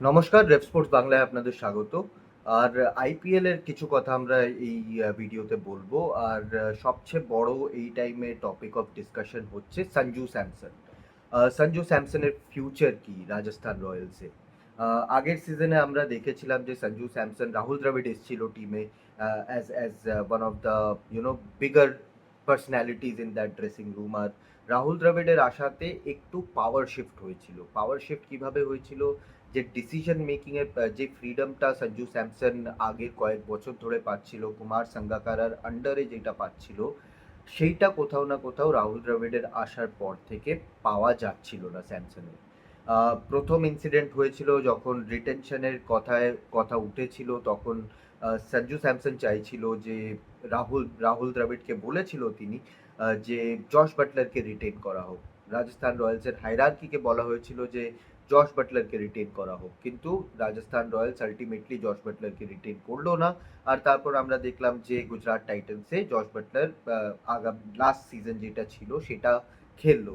নমস্কার rape sports বাংলায় আপনাদের স্বাগত। আর আইপিএল এর কিছু কথা আমরা এই ভিডিওতে বলব। আর সবচেয়ে বড় এই টাইমে টপিক অফ ডিসকাশন হচ্ছে সঞ্জু স্যামসন সঞ্জু স্যামসনের ফিউচার কি রাজস্থান রয়্যালসে আগের সিজনে আমরা দেখেছিলাম যে সঞ্জু স্যামসন রাহুল দ্রাবিড এসেছিল টিমে as as one of the you know bigger personalities in that dressing room আর রাহুল দ্রাবিডের আশাতে একটু পাওয়ার শিফট হয়েছিল। পাওয়ার শিফট কীভাবে হয়েছিল? যে ডিসিশন মেকিং এর, যে ফ্রিডমটা সঞ্জু স্যামসন আগের কয়েক বছর ধরে পাচ্ছিল, কুমার সাঙ্গাকারার আন্ডারে যেটা পাচ্ছিল, সেইটা কোথাও না কোথাও রাহুল দ্রাবিডের আসার পর থেকে পাওয়া যাচ্ছিল না স্যামসনের। প্রথম ইনসিডেন্ট হয়েছিল যখন রিটেনশনের কথায়, কথা উঠেছিল, তখন সঞ্জু স্যামসন চাইছিল যে রাহুল রাহুল দ্রাবিডকে বলেছিল তিনি যে জশ বাটলারকে রিটেন করা হোক। রাজস্থান রয়্যালসের হাইরার্কিকে বলা হয়েছিল যে জশ বাটলারকে রিটেন করা হোক। কিন্তু রাজস্থান রয়্যালস আলটিমেটলি জশ বাটলারকে রিটেন করল না। আর তারপর আমরা দেখলাম যে গুজরাট টাইটান্সে জশ বাটলার আগাম লাস্ট সিজন যেটা ছিল সেটা খেললো।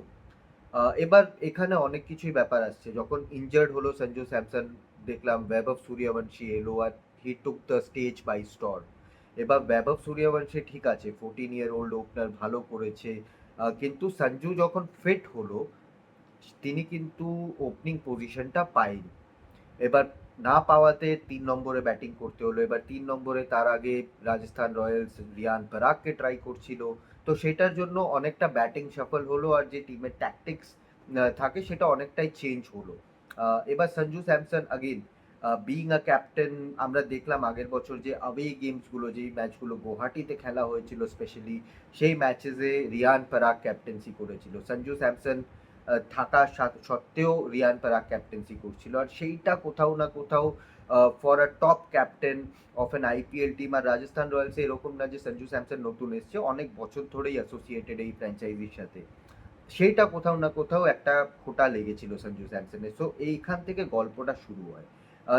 এবার এখানে অনেক কিছুই ব্যাপার আসছে। যখন ইনজার্ড হলো সঞ্জু স্যামসন, দেখলাম বৈভব সূর্যবংশী এলো আর he took the stage by storm এবার বৈভব সূর্যবংশী ঠিক আছে ফোরটিন ইয়ার ওল্ড ওপেনার ভালো করেছে। কিন্তু সঞ্জু যখন ফিট হলো, তিনি কিন্তু ওপেনিং পজিশনটা পায়নি। এবার না পাওয়াতে তিন নম্বরে ব্যাটিং করতে হলো। এবার তিন নম্বরে তার আগে রাজস্থান রয়্যালস রিয়ান পরাগকে ট্রাই করছিল। তো সেটার জন্য অনেকটা ব্যাটিং সফল হলো আর যে টিমের ট্যাকটিক্স থাকে সেটা অনেকটাই চেঞ্জ হলো। এবার Sanju Samson again being a captain আমরা দেখলাম আগের বছর যে অ্যাওয়ে গেমসগুলো যেই ম্যাচগুলো গুয়াহাটিতে খেলা হয়েছিল স্পেশালি সেই ম্যাচেসে রিয়ান পরাগ ক্যাপ্টেন্সি করেছিল। সঞ্জু স্যামসন থাকা সত্ত্বেও রিয়ান পরাগ ক্যাপ্টেন্সি করছিল। আর সেইটা কোথাও না কোথাও for a top captain of an IPL team R Rajasthan Royals এরকম না যে সঞ্জু স্যামসন নতুন এসছে, অনেক বছর ধরেই অ্যাসোসিয়েটেড এই ফ্র্যাঞ্চাইজির সাথে। সেইটা কোথাও না কোথাও একটা খোটা লেগেছিল সঞ্জু স্যামসনের। সো এইখান থেকে গল্পটা শুরু হয়।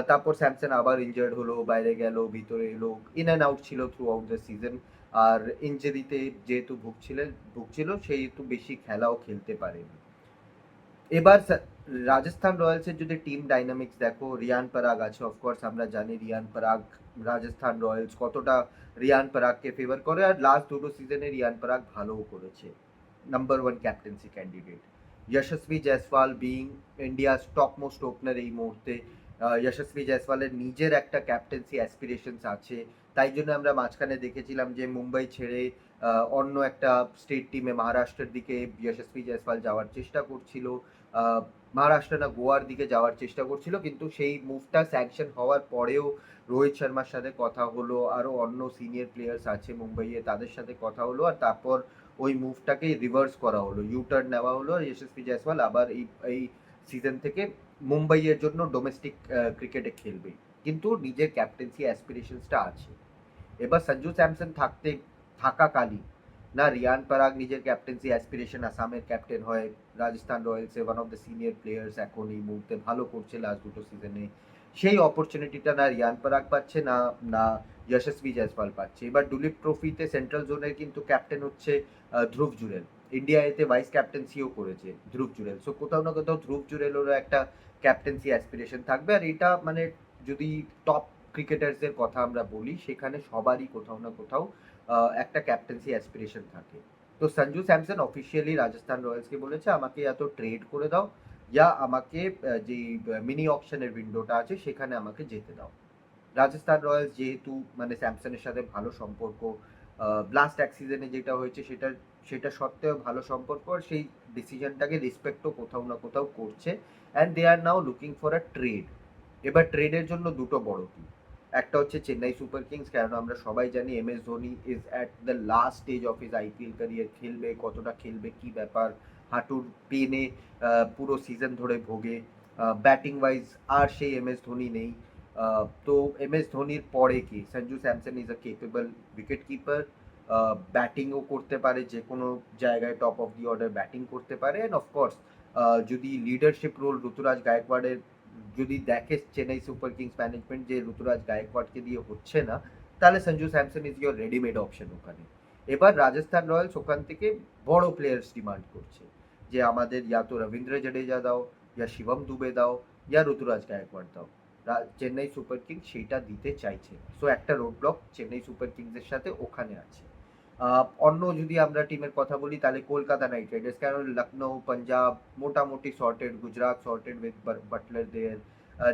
তারপর স্যামসন আবার ইনজার্ড হলো, বাইরে গেল, ভিতরে এলো ইন অ্যান্ড আউট ছিল থ্রু আউট দ্য সিজন আর ইঞ্জুরিতে যেহেতু ভুগছিলেন, ভুগছিল সেহেতু বেশি খেলাও খেলতে পারেনি। এবার রাজস্থান রয়্যালসের যদি টিম ডাইনামিক্স দেখো, রিয়ান পরাগ আছে অফকোর্স আমরা জানি রিয়ান পরাগ, রাজস্থান রয়্যালস কতটা রিয়ান পরাগকে ফেভার করে। আর লাস্ট দুটো সিজনে রিয়ান পরাগ ভালোও করেছে। Number one captaincy candidate Yashasvi Jaiswal being India's topmost opener এই মুহূর্তে। যশস্বী জয়সওয়ালের নিজের একটা ক্যাপ্টেন্সি অ্যাসপিরেশনস আছে। তাই জন্য আমরা মাঝখানে দেখেছিলাম যে মুম্বাই ছেড়ে অন্য একটা স্টেট টিমে মহারাষ্ট্রের দিকে যশস্বী জয়সওয়াল যাওয়ার চেষ্টা করছিল। মহারাষ্ট্র না গোয়ার দিকে যাওয়ার চেষ্টা করছিল, কিন্তু সেই মুভটা স্যাংশন হওয়ার পরেও রোহিত শর্মার সাথে কথা হলো আরও অন্য সিনিয়র প্লেয়ার্স আছে মুম্বাইয়ে, তাদের সাথে কথা হলো, আর তারপর ওই মুভটাকে রিভার্স করা হলো। ইউটার্ন নেওয়া হলো আর যশস্বী জয়সওয়াল আবার এই এই সিজন থেকে মুম্বাইয়ের জন্য ডোমেস্টিক ক্রিকেটে খেলবে। কিন্তু নিজের ক্যাপ্টেন্সি অ্যাসপিরেশনসটা আছে। এবার সঞ্জু স্যামসন থাকতে, থাকাকালীন, না, রিয়ান পরাগ নিজের ক্যাপ্টেন্সি অ্যাসপিরেশন আসামের ক্যাপ্টেন হয়, Rajasthan রয়্যালসে one of the senior players এখন এই মুহূর্তে ভালো করছে লাস্ট দুটো সিজনে সেই অপরচুনিটিটা না রিয়ান পরাগ পাচ্ছে, না না, যশস্বী জয়সওয়াল পাচ্ছে। এবার ডুলিপ ট্রফিতে সেন্ট্রাল জোনের কিন্তু ক্যাপ্টেন হচ্ছে ধ্রুব জুরেল। ইন্ডিয়া এতে ভাইস ক্যাপ্টেন্সিও করেছে ধ্রুব জুরেল সো কোথাও না কোথাও ধ্রুব জুরেলেরও একটা ক্যাপ্টেন্সি অ্যাসপিরেশন থাকবে। আর এটা মানে যদি টপ ক্রিকেটার্সদের কথা আমরা বলি, সেখানে সবারই কোথাও না কোথাও একটা ক্যাপ্টেন্সি অ্যাসপিরেশন থাকে। তো সঞ্জু স্যামসন অফিসিয়ালি রাজস্থান রয়্যালসকে বলেছে, আমাকে এত ট্রেড করে দাও ইয়া আমাকে যে মিনি অপশনের উইন্ডোটা আছে, সেখানে আমাকে যেতে দাও। রাজস্থান রয়্যালস যেহেতু মানে স্যামসনের সাথে ভালো সম্পর্ক লাস্ট এক সিজনে যেটা হয়েছে সেটা সেটা সত্ত্বেও ভালো সম্পর্ক আর সেই ডিসিশনটাকে রেসপেক্টও কোথাও না কোথাও করছে। And they are now looking for a trade এবার ট্রেডের জন্য দুটো বড় টিম একটা হচ্ছে চেন্নাই সুপার কিংস কারণ আমরা সবাই জানি M S Dhoni is at the last stage of his IPL career খেলবে, কতটা খেলবে, কি ব্যাপার, হাঁটুর পেনে পুরো সিজন ধরে ভোগে। ব্যাটিং ওয়াইজ আর সেই এম এস ধোনি নেই। তো এম এস ধোনির পরে কি? Sanju Samson is a capable wicket keeper ব্যাটিংও করতে পারে, যে কোনো জায়গায় top of the order batting করতে পারে। অ্যান্ড অফকোর্স যদি লিডারশিপ রোল ঋতুরাজ গায়কওয়াড়ের যদি দেখে চেন্নাই সুপার কিংস ম্যানেজমেন্ট যে ঋতুরাজ গায়কওয়াড়কে দিয়ে হচ্ছে না, তাহলে Sanju Samson is your readymade option ওখানে। এবার রাজস্থান রয়্যালস ওখান থেকে বড় প্লেয়ার্স ডিমান্ড করছে। যে আমাদের ইয়া তো রবীন্দ্র জাডেজা দাও, ইয়া শিবম দুবে দাও, ইয়া ঋতুরাজ গায়কওয়াড় দাও। চেন্নাই সুপার কিংস সেইটা দিতে চাইছে সো একটা রোড ব্লক চেন্নাই সুপার কিংসের সাথে ওখানে আছে। অন্য যদি আমরা টিমের কথা বলি, তাহলে কলকাতা নাইট রাইডার্স কারণ লখনৌ পাঞ্জাব, মোটামুটি sorted Gujarat sorted with Buttler দের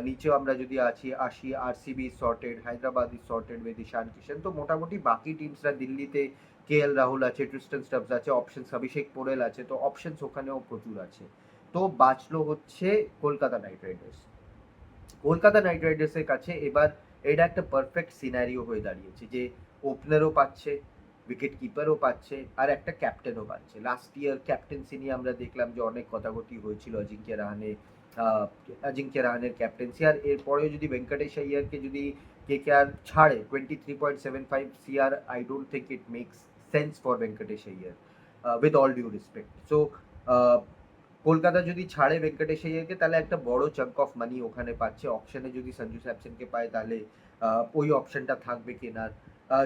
নিচেও আমরা যদি আছি আসি RCB sorted Hyderabad is sorted with Ishan Kishan তো মোটামুটি বাকি টিমসরা দিল্লিতে কে এল রাহুল আছে ট্রিস্টন স্টাবস আছে অপশনস অভিষেক পোরেল আছে, তো অপশনস ওখানেও প্রচুর আছে। তো বাঁচলো হচ্ছে Kolkata Knight Riders Kolkata Knight রাইডার্সের কাছে এবার এটা একটা পারফেক্ট সিনারিও হয়ে দাঁড়িয়েছে যে ওপেনারও পাচ্ছে। উইকেট কিপারও পাচ্ছে, আর একটা ক্যাপ্টেনও পাচ্ছে। লাস্ট ইয়ার ক্যাপ্টেন্সি নিয়ে আমরা দেখলাম যে অনেক কথাগতি হয়েছিল অজিঙ্ক্য রাহানে অজিঙ্ক্য রাহানের ক্যাপ্টেন্সি আর এরপরেও যদি ভেঙ্কটেশ আইয়ারকে যদি কে কে আর ছাড়ে twenty three point seven five CR I don't think it makes sense for Venkatesh Iyer with all due respect so Kolkata যদি ছাড়ে ভেঙ্কটেশ আইয়ারকে, তাহলে একটা বড় চাঙ্ক অফ মানি ওখানে পাচ্ছে। অপশনে যদি সঞ্জু স্যামসনকে পায়, তাহলে ওই অপশনটা থাকবে কেনার।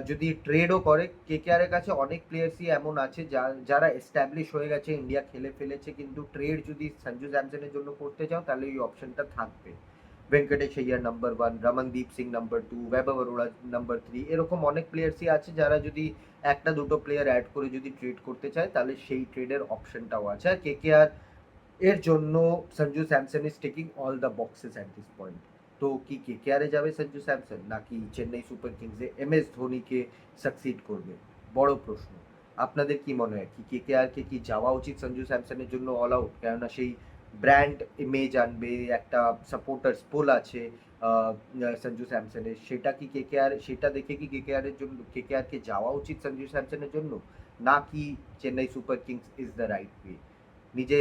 যদি ট্রেডও করে কে কে এর কাছে অনেক প্লেয়ার্সই এমন আছে যারা এস্টাবলিশ হয়ে গেছে ইন্ডিয়া খেলে ফেলেছে, কিন্তু ট্রেড যদি সঞ্জু স্যামসনের জন্য করতে চাও, তাহলে ওই অপশনটা থাকবে। Venkatesh Iyer number one Ramandeep Singh number two Vaibhav Arora number three এরকম অনেক প্লেয়ার্সই আছে যারা যদি একটা দুটো প্লেয়ার অ্যাড করে যদি ট্রেড করতে চায়, তাহলে সেই ট্রেডের অপশনটাও আছে। আর কে কে আর এর জন্য Sanju Samson is taking all the boxes at this point তো কি কে কে আরে যাবে সঞ্জু স্যামসন নাকি চেন্নাই সুপার কিংসে এম এস ধোনিকে সাকসিড করবে বড় প্রশ্ন আপনাদের কি মনে হয় কি কে কে আর কি যাওয়া উচিত সঞ্জু স্যামসনের জন্য অল আউট কেননা সেই ব্র্যান্ড ইমেজ আনবে একটা সাপোর্টার্স পোল আছে সঞ্জু স্যামসনের সেটা কি কে কে আর সেটা দেখে কি কে কে আর জন্য কে কে আর যাওয়া উচিত সঞ্জু স্যামসনের জন্য নাকি Chennai Super Kings is the right way নিজে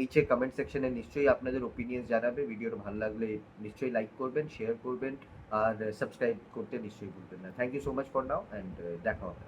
নিচে কমেন্ট সেকশনে নিশ্চয়ই আপনাদের ওপিনিয়ন জানাবে। ভিডিওটা ভালো লাগলে নিশ্চয়ই লাইক করবেন শেয়ার করবেন, আর সাবস্ক্রাইব করতে নিশ্চয়ই ভুলবেন না। Thank you so much for now and দেখা হবে।